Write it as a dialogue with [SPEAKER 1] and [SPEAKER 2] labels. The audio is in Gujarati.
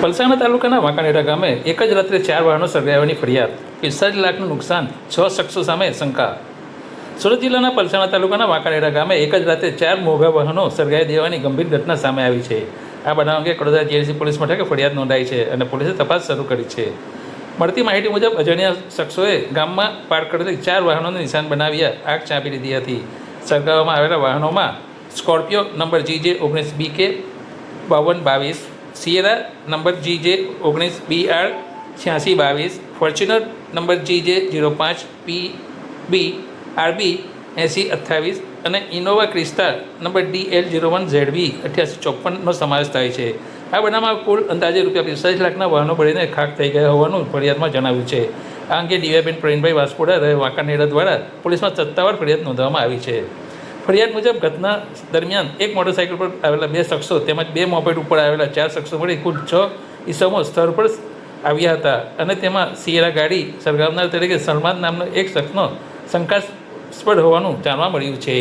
[SPEAKER 1] પલસાણા તાલુકાના વાંકાનેરા ગામે એક જ રાત્રે ચાર વાહનો સળગાવવાની ફરિયાદ. પિસ્તાલીસ લાખનું નુકસાન, છ શખ્સો સામે શંકા. સુરત જિલ્લાના પલસાણા તાલુકાના વાંકાનેરા ગામે એક જ રાત્રે ચાર મોઘા વાહનો સળગાવી દેવાની ગંભીર ઘટના સામે આવી છે. આ બનાવ અંગે કડોદરા જીઆઈસી પોલીસ મથકે ફરિયાદ નોંધાઈ છે અને પોલીસે તપાસ શરૂ કરી છે. મળતી માહિતી મુજબ અજાણ્યા શખ્સોએ ગામમાં પાર્ક કરેલી ચાર વાહનોને નિશાન બનાવ્યા, આગ ચાંપી લીધી હતી. સળગાવવામાં આવેલા વાહનોમાં સ્કોર્પિયો નંબર જી જે ઓગણીસ બી કે બાવન બાવીસ સિયેરા નંબર જી જે ઓગણીસ બી આર છ્યાસી, બાવીસ. ફોર્ચ્યુનર નંબર જી જે જીરો પાંચ પી બી આરબી એંસી, અઠ્ઠાવીસ. અને Innova Crysta number D L zero one Z B અઠ્યાસી ચોપનનો સમાવેશ થાય છે. આ બનાવમાં કુલ અંદાજે રૂપિયા પિસ્તાલીસ લાખના વાહનો બળીને ખાક થઈ ગયા હોવાનું ફરિયાદમાં જણાવ્યું છે. આ અંગે ડીવાયબેન પ્રવીણભાઈ વાસપોડા રહે વાંકાનેડા દ્વારા પોલીસમાં સત્તાવાર ફરિયાદ નોંધવામાં આવી છે. ફરિયાદ મુજબ ઘટના દરમિયાન એક મોટરસાઇકલ પર આવેલા બે શખ્સો તેમજ બે મોપેટ ઉપર આવેલા ચાર શખ્સો મળી કુલ છ ઈસમો સ્થળ પર આવ્યા હતા અને તેમાં સિયેરા ગાડી સળગાવનાર તરીકે સલમાન નામનો એક શખ્સનો શંકાસ્પદ હોવાનું જાણવા મળ્યું છે.